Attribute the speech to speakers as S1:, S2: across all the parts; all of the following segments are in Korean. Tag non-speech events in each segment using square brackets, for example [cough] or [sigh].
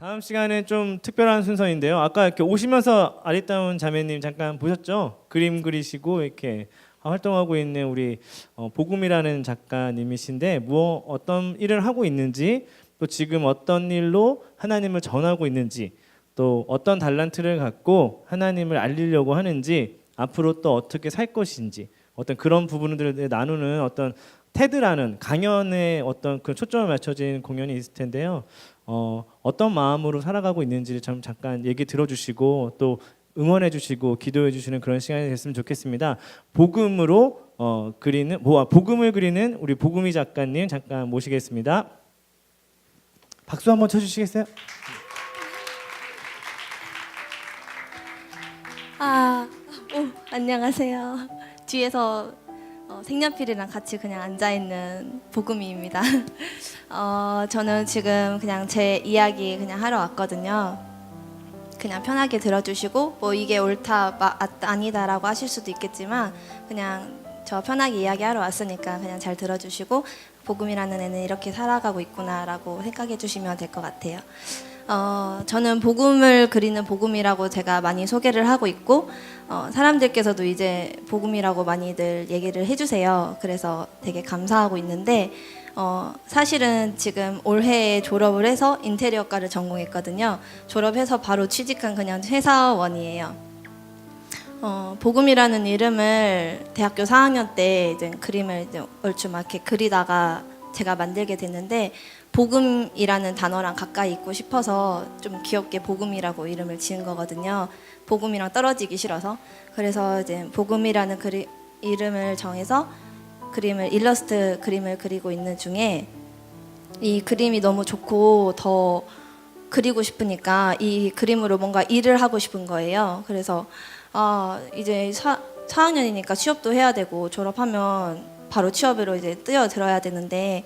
S1: 다음 시간은 좀 특별한 순서인데요. 아까 이렇게 오시면서 아리따운 자매님 잠깐 보셨죠? 그림 그리시고 이렇게 활동하고 있는 우리 어, 복음이라는 작가님이신데 뭐 어떤 일을 하고 있는지 또 지금 어떤 일로 하나님을 전하고 있는지 또 어떤 달란트를 갖고 하나님을 알리려고 하는지 앞으로 또 어떻게 살 것인지 어떤 그런 부분들을 나누는 어떤 테드라는 강연에 어떤 그 초점을 맞춰진 공연이 있을 텐데요. 어, 어떤 마음으로 살아가고 있는지를 좀 잠깐 얘기 들어주시고 또 응원해 주시고 기도해 주시는 그런 시간이 됐으면 좋겠습니다. 복음으로 어, 그리는 뭐 복음을 그리는 우리 복음이 작가님 잠깐 모시겠습니다. 박수 한번 쳐주시겠어요?
S2: 아, 오, 안녕하세요. 뒤에서 어, 색연필이랑 같이 그냥 앉아 있는 복음이입니다. [laughs] 어, 저는 지금 그냥 제 이야기 그냥 하러 왔거든요. 그냥 편하게 들어주시고 뭐 이게 옳다 마, 아, 아니다라고 하실 수도 있겠지만 그냥 저 편하게 이야기하러 왔으니까 그냥 잘 들어주시고 복음이라는 애는 이렇게 살아가고 있구나라고 생각해 주시면 될 것 같아요. 어, 저는 복음을 그리는 복음이라고 제가 많이 소개를 하고 있고 어, 사람들께서도 이제 복음이라고 많이들 얘기를 해주세요. 그래서 되게 감사하고 있는데 어, 사실은 지금 올해 졸업을 해서 인테리어과를 전공했거든요. 졸업해서 바로 취직한 그냥 회사원이에요. 어, 복음이라는 이름을 대학교 4학년 때 이제 그림을 이제 얼추 막 이렇게 그리다가 제가 만들게 됐는데 복음이라는 단어랑 가까이 있고 싶어서 좀 귀엽게 복음이라고 이름을 지은 거거든요. 복음이랑 떨어지기 싫어서 그래서 이제 복음이라는 그리, 이름을 정해서 그림을 일러스트 그림을 그리고 있는 중에 이 그림이 너무 좋고 더 그리고 싶으니까 이 그림으로 뭔가 일을 하고 싶은 거예요. 그래서 아 이제 사, 4학년이니까 취업도 해야 되고 졸업하면 바로 취업으로 이제 뛰어들어야 되는데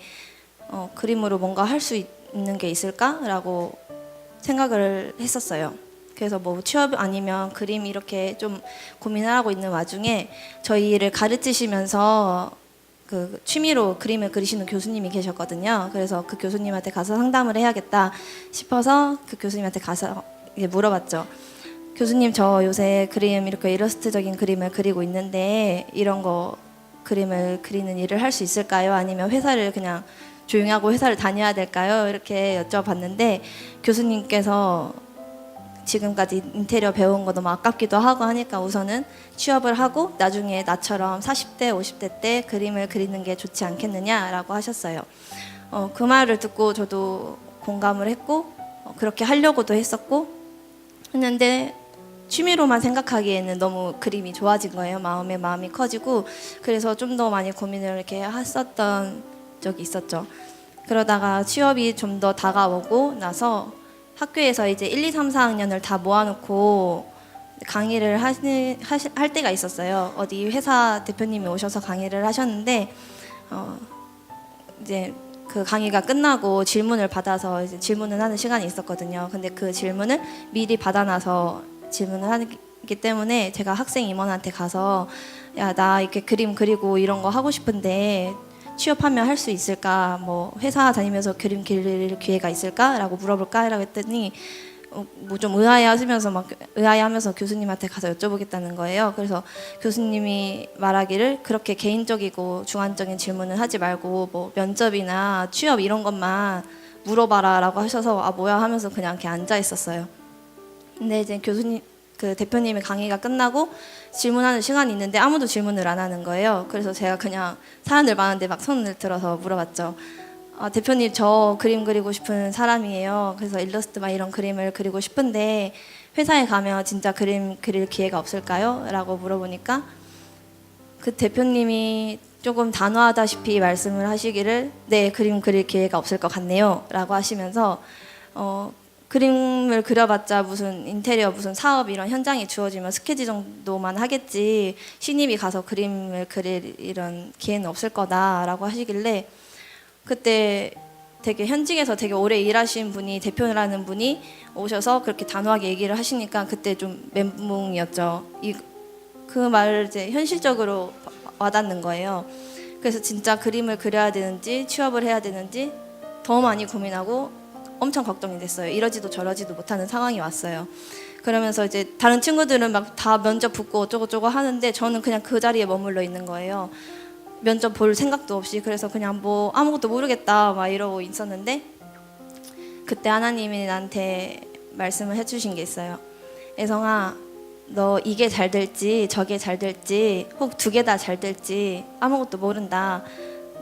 S2: 어, 그림으로 뭔가 할 수 있는 게 있을까라고 생각을 했었어요. 그래서 뭐 취업 아니면 그림 이렇게 좀 고민을 하고 있는 와중에 저희를 가르치시면서 그 취미로 그림을 그리시는 교수님이 계셨거든요. 그래서 그 교수님한테 가서 상담을 해야겠다 싶어서 그 교수님한테 가서 이제 물어봤죠. 교수님 저 요새 그림 이렇게 일러스트적인 그림을 그리고 있는데 이런 거 그림을 그리는 일을 할 수 있을까요? 아니면 회사를 그냥 조용히 하고 회사를 다녀야 될까요? 이렇게 여쭤봤는데 교수님께서 지금까지 인테리어 배운 거 너무 아깝기도 하고 하니까 우선은 취업을 하고 나중에 나처럼 40대, 50대 때 그림을 그리는 게 좋지 않겠느냐라고 하셨어요. 어, 그 말을 듣고 저도 공감을 했고 어, 그렇게 하려고도 했었고 했는데 취미로만 생각하기에는 너무 그림이 좋아진 거예요. 마음에 마음이 커지고 그래서 좀 더 많이 고민을 이렇게 했었던 적이 있었죠. 그러다가 취업이 좀 더 다가오고 나서 학교에서 이제 1, 2, 3, 4학년을 다 모아놓고 강의를 하시, 하시, 할 때가 있었어요. 어디 회사 대표님이 오셔서 강의를 하셨는데 어, 이제 그 강의가 끝나고 질문을 받아서 이제 질문을 하는 시간이 있었거든요. 근데 그 질문을 미리 받아놔서 질문을 하기 때문에 제가 학생 임원한테 가서 야 나 이렇게 그림 그리고 이런 거 하고 싶은데 취업하면 할 수 있을까? 뭐 회사 다니면서 그림 그릴 기회가 있을까?라고 물어볼까?라고 했더니 뭐 좀 의아해하시면서 막 의아해하면서 교수님한테 가서 여쭤보겠다는 거예요. 그래서 교수님이 말하기를 그렇게 개인적이고 주관적인 질문은 하지 말고 뭐 면접이나 취업 이런 것만 물어봐라라고 하셔서 아 뭐야 하면서 그냥 이렇게 앉아 있었어요. 근데 이제 교수님 그 대표님의 강의가 끝나고 질문하는 시간이 있는데 아무도 질문을 안 하는 거예요. 그래서 제가 그냥 사람들 많은데 막 손을 들어서 물어봤죠. 아, 대표님 저 그림 그리고 싶은 사람이에요. 그래서 일러스트 막 이런 그림을 그리고 싶은데 회사에 가면 진짜 그림 그릴 기회가 없을까요? 라고 물어보니까 그 대표님이 조금 단호하다시피 말씀을 하시기를 네 그림 그릴 기회가 없을 것 같네요 라고 하시면서 어, 그림을 그려봤자 무슨 인테리어 무슨 사업 이런 현장이 주어지면 스케치 정도만 하겠지 신입이 가서 그림을 그릴 이런 기회는 없을 거다라고 하시길래 그때 되게 현직에서 되게 오래 일하신 분이 대표라는 분이 오셔서 그렇게 단호하게 얘기를 하시니까 그때 좀 멘붕이었죠. 이, 그 말을 이제 현실적으로 와닿는 거예요. 그래서 진짜 그림을 그려야 되는지 취업을 해야 되는지 더 많이 고민하고 엄청 걱정이 됐어요. 이러지도 저러지도 못하는 상황이 왔어요. 그러면서 이제 다른 친구들은 막 다 면접 붙고 어쩌고저쩌고 하는데 저는 그냥 그 자리에 머물러 있는 거예요. 면접 볼 생각도 없이 그래서 그냥 뭐 아무것도 모르겠다 막 이러고 있었는데 그때 하나님이 나한테 말씀을 해주신 게 있어요. 애성아, 너 이게 잘 될지 저게 잘 될지 혹 두 개 다 잘 될지 아무것도 모른다.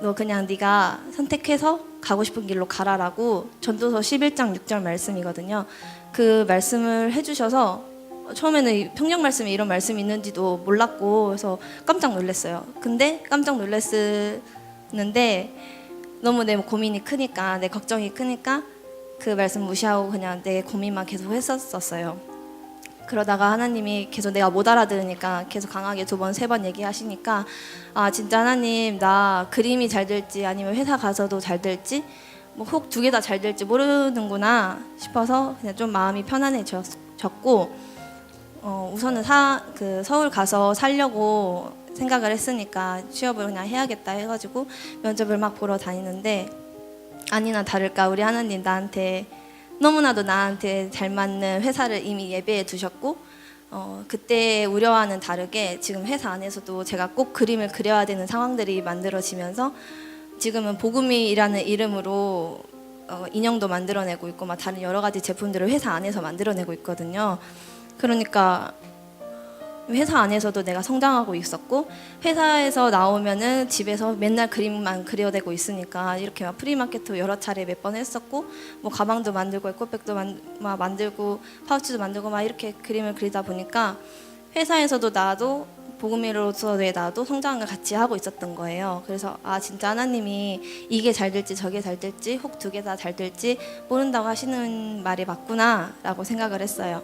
S2: 너 그냥 네가 선택해서 가고 싶은 길로 가라라고 전도서 11장 6절 말씀이거든요. 그 말씀을 해주셔서 처음에는 이 평양 말씀에 이런 말씀이 있는지도 몰랐고 그래서 깜짝 놀랐어요. 근데 깜짝 놀랐는데 너무 내 고민이 크니까 내 걱정이 크니까 그 말씀 무시하고 그냥 내 고민만 계속 했었었어요. 그러다가 하나님이 계속 내가 못 알아들으니까 계속 강하게 두 번 세 번 얘기하시니까 아 진짜 하나님 나 그림이 잘 될지 아니면 회사 가서도 잘 될지 뭐 혹 두 개 다 잘 될지 모르는구나 싶어서 그냥 좀 마음이 편안해졌고 어, 우선은 사, 그 서울 가서 살려고 생각을 했으니까 취업을 그냥 해야겠다 해가지고 면접을 막 보러 다니는데 아니나 다를까 우리 하나님 나한테 너무나도 나한테 잘 맞는 회사를 이미 예배해 두셨고 어, 그때 우려와는 다르게 지금 회사 안에서도 제가 꼭 그림을 그려야 되는 상황들이 만들어지면서 지금은 복음이라는 이름으로 어, 인형도 만들어내고 있고 막 다른 여러 가지 제품들을 회사 안에서 만들어내고 있거든요. 그러니까 회사 안에서도 내가 성장하고 있었고 회사에서 나오면은 집에서 맨날 그림만 그려대고 있으니까 이렇게 막 프리마켓도 여러 차례 몇 번 했었고 뭐 가방도 만들고 에코백도 만, 막 만들고 파우치도 만들고 막 이렇게 그림을 그리다 보니까 회사에서도 나도 복음이로서의 나도 성장을 같이 하고 있었던 거예요. 그래서 아 진짜 하나님이 이게 잘 될지 저게 잘 될지 혹 두 개 다 잘 될지 모른다고 하시는 말이 맞구나라고 생각을 했어요.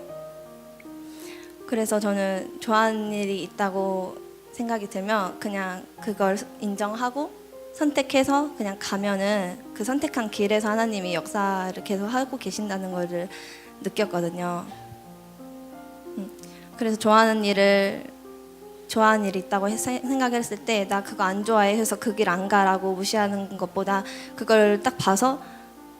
S2: 그래서 저는 좋아하는 일이 있다고 생각이 들면 그냥 그걸 인정하고 선택해서 그냥 가면은 그 선택한 길에서 하나님이 역사를 계속 하고 계신다는 것을 느꼈거든요. 음, 그래서 좋아하는 일을 좋아하는 일이 있다고 했- 생각했을 때 나 그거 안 좋아해 해서 그 길 안 가라고 무시하는 것보다 그걸 딱 봐서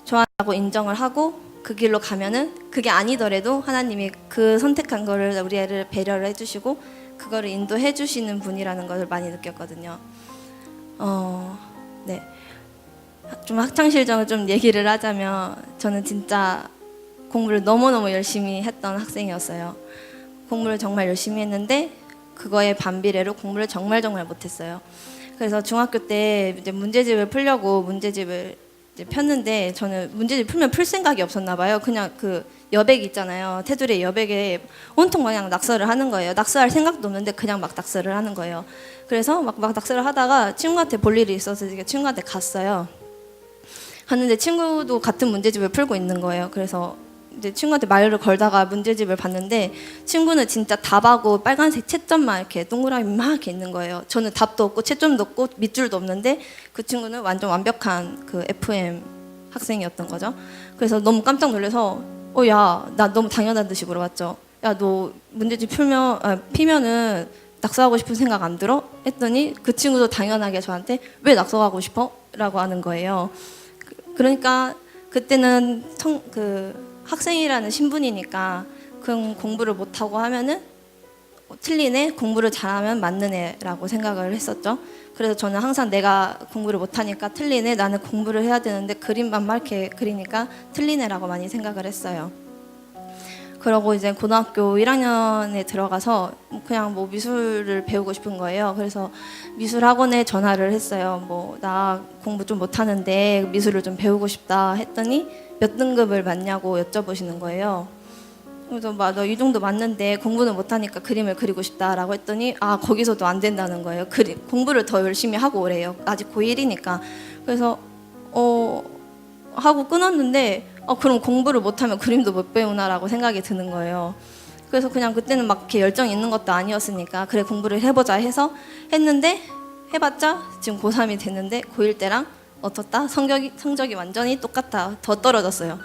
S2: 좋아하고 인정을 하고 그 길로 가면은 그게 아니더라도 하나님이 그 선택한 거를 우리 애를 배려를 해주시고 그거를 인도해 주시는 분이라는 것을 많이 느꼈거든요. 어, 네. 좀 학창 시절을 좀 얘기를 하자면 저는 진짜 공부를 너무 너무 열심히 했던 학생이었어요. 공부를 정말 열심히 했는데 그거에 반비례로 공부를 정말 정말 못했어요. 그래서 중학교 때 이제 문제집을 풀려고 문제집을 폈는데 저는 문제집 풀면 풀 생각이 없었나 봐요. 그냥 그 여백 있잖아요. 테두리 여백에 온통 그냥 낙서를 하는 거예요. 낙서할 생각도 없는데 그냥 막 낙서를 하는 거예요. 그래서 막, 막 낙서를 하다가 친구한테 볼 일이 있어서 친구한테 갔어요. 갔는데 친구도 같은 문제집을 풀고 있는 거예요. 그래서 이제 친구한테 말을 걸다가 문제집을 봤는데 친구는 진짜 답하고 빨간색 채점만 이렇게 동그라미 막 이렇게 있는 거예요. 저는 답도 없고 채점도 없고 밑줄도 없는데 그 친구는 완전 완벽한 그 FM 학생이었던 거죠. 그래서 너무 깜짝 놀라서 어 야 나 너무 당연한 듯이 물어봤죠. 야 너 문제집 풀면 아, 피면은 낙서하고 싶은 생각 안 들어? 했더니 그 친구도 당연하게 저한테 왜 낙서하고 싶어? 라고 하는 거예요. 그- 그러니까 그때는 성, 그 학생이라는 신분이니까 그럼 공부를 못하고 하면은 어, 틀리네 공부를 잘하면 맞는 애라고 생각을 했었죠. 그래서 저는 항상 내가 공부를 못하니까 틀리네 나는 공부를 해야 되는데 그림만 막 이렇게 그리니까 틀리네라고 많이 생각을 했어요. 그러고 이제 고등학교 1학년에 들어가서 그냥 뭐 미술을 배우고 싶은 거예요. 그래서 미술 학원에 전화를 했어요. 뭐 나 공부 좀 못하는데 미술을 좀 배우고 싶다 했더니 몇 등급을 맞냐고 여쭤보시는 거예요. 그래서 막너 이 정도 맞는데 공부는 못하니까 그림을 그리고 싶다라고 했더니 아 거기서도 안 된다는 거예요. 그리, 공부를 더 열심히 하고 오래요. 아직 고1이니까. 그래서 어 하고 끊었는데 어 그럼 공부를 못하면 그림도 못 배우나라고 생각이 드는 거예요. 그래서 그냥 그때는 막 이렇게 열정 있는 것도 아니었으니까 그래 공부를 해보자 해서 했는데 해봤자 지금 고3이 됐는데 고1 때랑 어떻다 성적이 성적이 완전히 똑같아 더 떨어졌어요.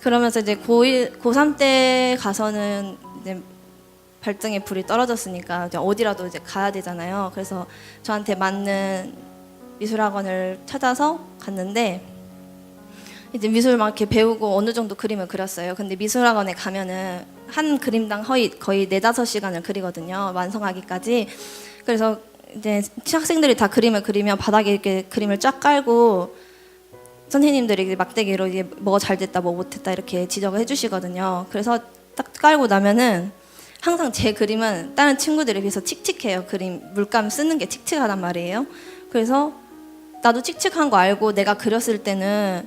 S2: 그러면서 이제 고1 고3 때 가서는 이제 발등에 불이 떨어졌으니까 이제 어디라도 이제 가야 되잖아요. 그래서 저한테 맞는 미술학원을 찾아서 갔는데 이제 미술 막 이렇게 배우고 어느 정도 그림을 그렸어요. 근데 미술학원에 가면은 한 그림당 거의 네다섯 시간을 그리거든요. 완성하기까지. 그래서 이제 학생들이 다 그림을 그리면 바닥에 이렇게 그림을 쫙 깔고 선생님들이 막대기로 이게 뭐가 잘 됐다 뭐 못했다 이렇게 지적을 해주시거든요. 그래서 딱 깔고 나면은 항상 제 그림은 다른 친구들에 비해서 칙칙해요. 그림 물감 쓰는 게 칙칙하단 말이에요. 그래서 나도 칙칙한 거 알고 내가 그렸을 때는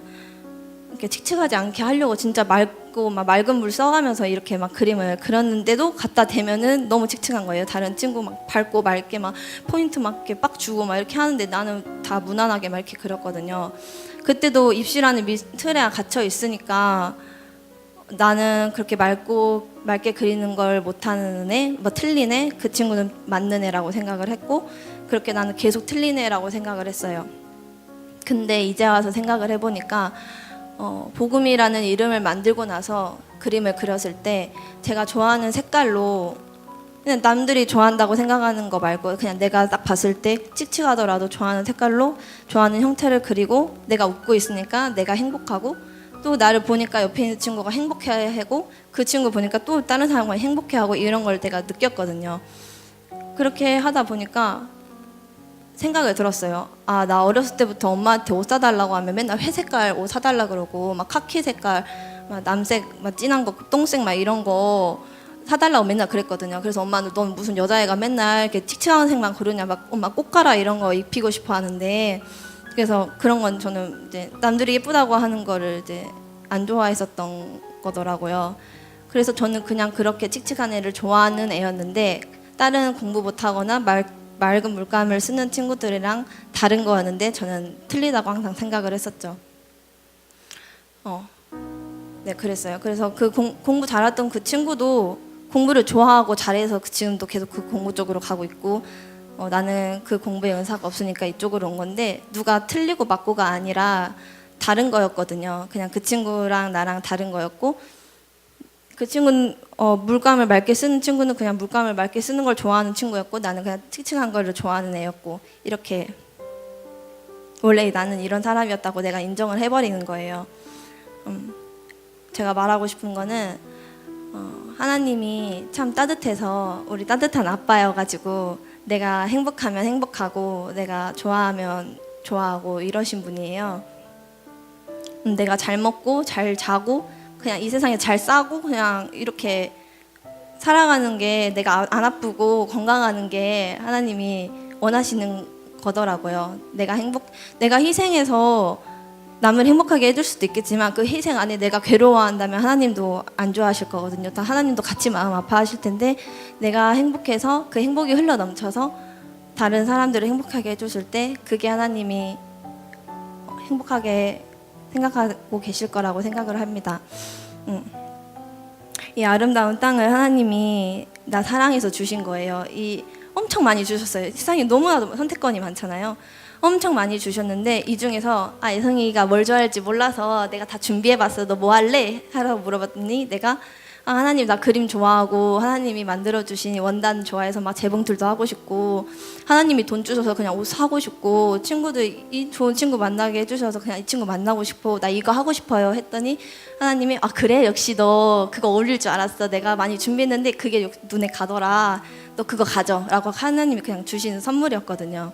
S2: 이렇게 칙칙하지 않게 하려고 진짜 맑고 막 맑은 물 써가면서 이렇게 막 그림을 그렸는데도 갖다 대면은 너무 칙칙한 거예요. 다른 친구 막 밝고 맑게 막 포인트 막 이렇게 빡 주고 막 이렇게 하는데 나는 다 무난하게 막 이렇게 그렸거든요. 그때도 입시라는 미- 틀에 갇혀 있으니까 나는 그렇게 맑고 맑게 그리는 걸 못하는 애, 뭐 틀린 애, 그 친구는 맞는 애라고 생각을 했고 그렇게 나는 계속 틀린 애라고 생각을 했어요. 근데 이제 와서 생각을 해보니까 어, 복음이라는 이름을 만들고 나서 그림을 그렸을 때 제가 좋아하는 색깔로 그냥 남들이 좋아한다고 생각하는 거 말고 그냥 내가 딱 봤을 때 칙칙하더라도 좋아하는 색깔로 좋아하는 형태를 그리고 내가 웃고 있으니까 내가 행복하고 또 나를 보니까 옆에 있는 친구가 행복해하고 그 친구 보니까 또 다른 사람과 행복해하고 이런 걸 내가 느꼈거든요. 그렇게 하다 보니까 생각을 들었어요. 아, 나 어렸을 때부터 엄마한테 옷 사달라고 하면 맨날 회색깔 옷 사달라 그러고 막 카키 색깔, 막 남색, 막 진한 거, 똥색 막 이런 거 사달라고 맨날 그랬거든요. 그래서 엄마는 넌 무슨 여자애가 맨날 이렇게 칙칙한 색만 고르냐, 막 엄마 꽃가라 이런 거 입히고 싶어 하는데 그래서 그런 건 저는 이제 남들이 예쁘다고 하는 거를 이제 안 좋아했었던 거더라고요. 그래서 저는 그냥 그렇게 칙칙한 애를 좋아하는 애였는데 다른 공부 못하거나 말, 맑은 물감을 쓰는 친구들이랑 다른 거였는데 저는 틀리다고 항상 생각을 했었죠. 어, 네 그랬어요. 그래서 그 공, 공부 잘했던 그 친구도 공부를 좋아하고 잘해서 그 지금도 계속 그 공부 쪽으로 가고 있고 어, 나는 그 공부에 은사가 없으니까 이쪽으로 온 건데 누가 틀리고 맞고가 아니라 다른 거였거든요. 그냥 그 친구랑 나랑 다른 거였고 그 친구는 어, 물감을 맑게 쓰는 친구는 그냥 물감을 맑게 쓰는 걸 좋아하는 친구였고 나는 그냥 칙칙한 거를 좋아하는 애였고 이렇게 원래 나는 이런 사람이었다고 내가 인정을 해버리는 거예요. 음, 제가 말하고 싶은 거는 어, 하나님이 참 따뜻해서 우리 따뜻한 아빠여가지고 내가 행복하면 행복하고 내가 좋아하면 좋아하고 이러신 분이에요. 음, 내가 잘 먹고 잘 자고 그냥 이 세상에 잘 싸고 그냥 이렇게 살아가는 게 내가 아- 안 아프고 건강하는 게 하나님이 원하시는 거더라고요. 내가 행복, 내가 희생해서 남을 행복하게 해줄 수도 있겠지만 그 희생 안에 내가 괴로워한다면 하나님도 안 좋아하실 거거든요. 다 하나님도 같이 마음 아파하실 텐데 내가 행복해서 그 행복이 흘러 넘쳐서 다른 사람들을 행복하게 해주실 때 그게 하나님이 행복하게 생각하고 계실 거라고 생각을 합니다. 음. 이 아름다운 땅을 하나님이 나 사랑해서 주신 거예요. 이 엄청 많이 주셨어요. 세상에 너무나도 선택권이 많잖아요. 엄청 많이 주셨는데 이 중에서 아 예성이가 뭘 좋아할지 몰라서 내가 다 준비해봤어. 너 뭐 할래? 하라고 물어봤더니 내가 아 하나님 나 그림 좋아하고 하나님이 만들어 주신 원단 좋아해서 막 재봉틀도 하고 싶고 하나님이 돈 주셔서 그냥 옷 사고 싶고 친구들 이 좋은 친구 만나게 해주셔서 그냥 이 친구 만나고 싶어 나 이거 하고 싶어요 했더니 하나님이 아 그래 역시 너 그거 어울릴 줄 알았어 내가 많이 준비했는데 그게 역- 눈에 가더라 너 그거 가져라고 하나님이 그냥 주신 선물이었거든요.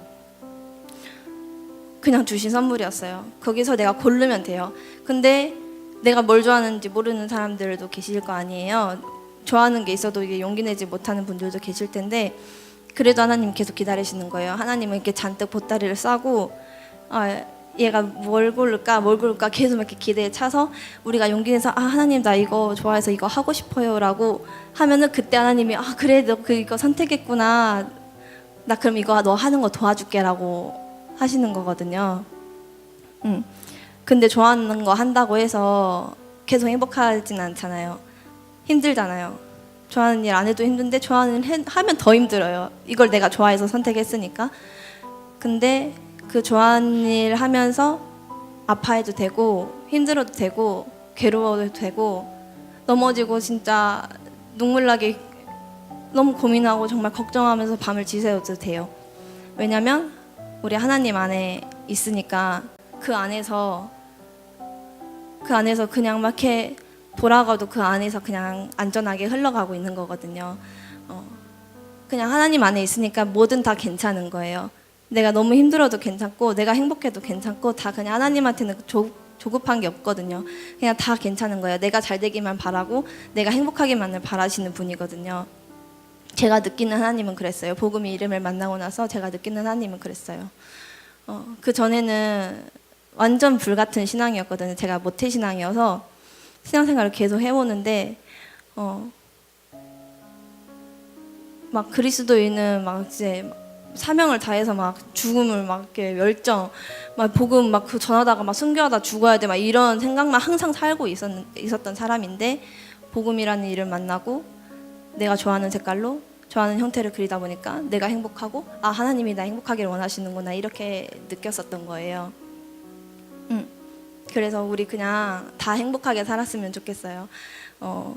S2: 그냥 주신 선물이었어요. 거기서 내가 고르면 돼요. 근데 내가 뭘 좋아하는지 모르는 사람들도 계실 거 아니에요. 좋아하는 게 있어도 이게 용기 내지 못하는 분들도 계실 텐데 그래도 하나님 계속 기다리시는 거예요. 하나님은 이렇게 잔뜩 보따리를 싸고 아, 얘가 뭘 고를까 뭘 고를까 계속 이렇게 기대에 차서 우리가 용기 내서 아 하나님 나 이거 좋아해서 이거 하고 싶어요라고 하면은 그때 하나님이 아 그래 너 그 이거 선택했구나 나 그럼 이거 너 하는 거 도와줄게라고 하시는 거거든요. 음. 근데 좋아하는 거 한다고 해서 계속 행복하진 않잖아요. 힘들잖아요. 좋아하는 일 안 해도 힘든데 좋아하는 일 해- 하면 더 힘들어요. 이걸 내가 좋아해서 선택했으니까. 근데 그 좋아하는 일 하면서 아파해도 되고 힘들어도 되고 괴로워도 되고 넘어지고 진짜 눈물 나게 너무 고민하고 정말 걱정하면서 밤을 지새워도 돼요. 왜냐면 우리 하나님 안에 있으니까 그 안에서 그 안에서 그냥 막 이렇게 돌아가도 그 안에서 그냥 안전하게 흘러가고 있는 거거든요. 어, 그냥 하나님 안에 있으니까 뭐든 다 괜찮은 거예요. 내가 너무 힘들어도 괜찮고 내가 행복해도 괜찮고 다 그냥 하나님한테는 조, 조급한 게 없거든요. 그냥 다 괜찮은 거예요. 내가 잘 되기만 바라고 내가 행복하기만을 바라시는 분이거든요. 제가 느끼는 하나님은 그랬어요. 복음의 이름을 만나고 나서 제가 느끼는 하나님은 그랬어요. 어, 그 전에는 완전 불같은 신앙이었거든요. 제가 모태 신앙이어서 신앙생활을 계속 해오는데 어, 막 그리스도인은 막 이제 사명을 다해서 막 죽음을 막 이렇게 열정 막 복음 막 그 전하다가 막 순교하다 죽어야 돼 막 이런 생각만 항상 살고 있었, 있었던 사람인데 복음이라는 일을 만나고 내가 좋아하는 색깔로 좋아하는 형태를 그리다 보니까 내가 행복하고 아 하나님이 나 행복하기를 원하시는구나 이렇게 느꼈었던 거예요. 음. 그래서 우리 그냥 다 행복하게 살았으면 좋겠어요. 어,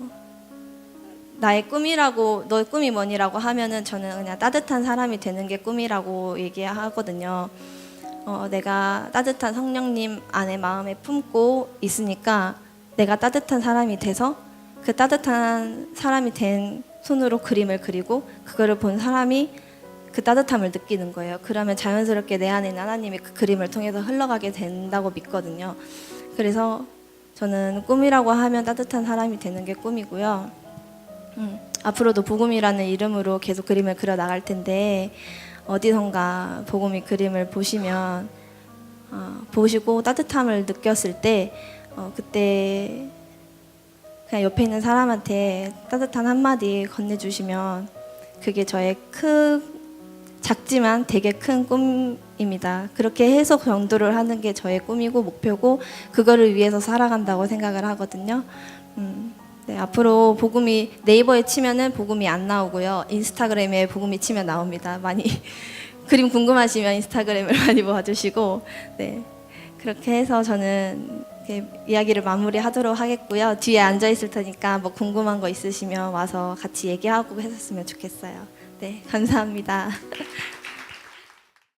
S2: 나의 꿈이라고 너의 꿈이 뭐니라고 하면은 저는 그냥 따뜻한 사람이 되는 게 꿈이라고 얘기하거든요. 어, 내가 따뜻한 성령님 안에 마음에 품고 있으니까 내가 따뜻한 사람이 돼서 그 따뜻한 사람이 된 손으로 그림을 그리고 그거를 본 사람이 그 따뜻함을 느끼는 거예요. 그러면 자연스럽게 내 안에 있는 하나님이 그 그림을 통해서 흘러가게 된다고 믿거든요. 그래서 저는 꿈이라고 하면 따뜻한 사람이 되는 게 꿈이고요. 음, 앞으로도 복음이라는 이름으로 계속 그림을 그려 나갈 텐데 어디선가 복음이 그림을 보시면 어, 보시고 따뜻함을 느꼈을 때 어, 그때 그냥 옆에 있는 사람한테 따뜻한 한마디 건네주시면 그게 저의 큰 작지만 되게 큰 꿈입니다. 그렇게 해서 경도를 하는 게 저의 꿈이고 목표고 그거를 위해서 살아간다고 생각을 하거든요. 음, 네, 앞으로 복음이 네이버에 치면은 복음이 안 나오고요. 인스타그램에 복음이 치면 나옵니다. 많이 [laughs] 그림 궁금하시면 인스타그램을 [laughs] 많이 봐주시고 네 그렇게 해서 저는 이야기를 마무리하도록 하겠고요. 뒤에 앉아 있을 테니까 뭐 궁금한 거 있으시면 와서 같이 얘기하고 했었으면 좋겠어요. 네 감사합니다.